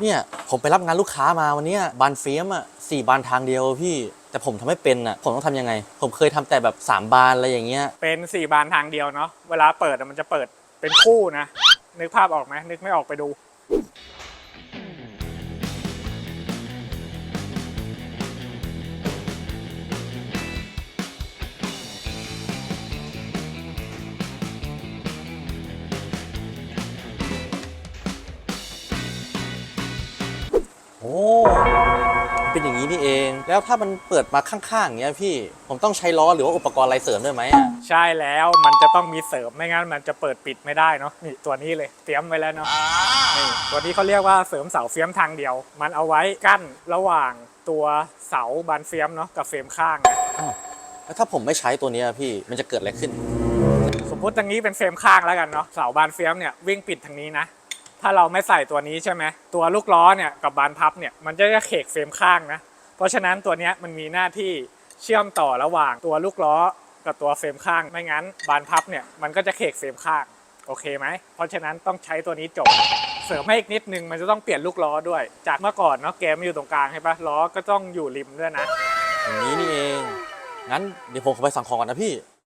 เนี่ยผมไปรับงานลูกค้ามาวันนี้บานเฟียมอะสี่บานทางเดียวพี่ แต่ผมทำไม่เป็นอะผมต้องทำยังไง ผมเคยทำแต่แบบสามบานอะไรอย่างเงี้ยเป็นสี่บานทางเดียวเนาะเวลาเปิดอะมันจะเปิดเป็นคู่นะ นึกภาพออกไหมนึกไม่ออกไปดู โอ้เป็นอย่างนี้นี่เอง แล้วถ้ามันเปิดมาข้างๆอย่างเงี้ยพี่ ผมต้องใช้ล้อหรือว่าอุปกรณ์อะไรเสริมด้วยไหมอะใช่แล้วมันจะต้องมีเสริมไม่งั้นมันจะเปิดปิดไม่ได้เนาะนี่ตัวนี้เลยเตรียมไว้แล้วเนาะนี่ตัวนี้เขาเรียกว่าเสริมเสาเฟียมทางเดียว มันเอาไว้กั้นระหว่างตัวเสาบานเฟียมเนาะกับเฟรมข้างนะแล้วถ้าผมไม่ใช้ตัวเนี้ยพี่ มันจะเกิดอะไรขึ้น สมมติทางนี้เป็นเฟรมข้างแล้วกันเนาะเสาบานเฟียมเนี่ยวิ่งปิดทางนี้นะ ถ้าเราไม่ใส่ตัวนี้ใช่ไหมตัวลูกล้อเนี่ยกับบานพับเนี่ยมันจะเขกเฟรมข้างนะ เพราะฉะนั้นตัวนี้มันมีหน้าที่เชื่อมต่อระหว่างตัวลูกล้อกับตัวเฟรมข้าง ไม่งั้นบานพับเนี่ยมันก็จะเขกเฟรมข้างโอเคไหม เพราะฉะนั้นต้องใช้ตัวนี้จบ เสริมให้อีกนิดนึงมันจะต้องเปลี่ยนลูกล้อด้วย จากเมื่อก่อนเนาะเกมมันอยู่ตรงกลางใช่ปะล้อก็ต้องอยู่ริมด้วยนะ อย่างนี้นี่เอง งั้นเดี๋ยวผมขอไปสั่งของก่อนนะพี่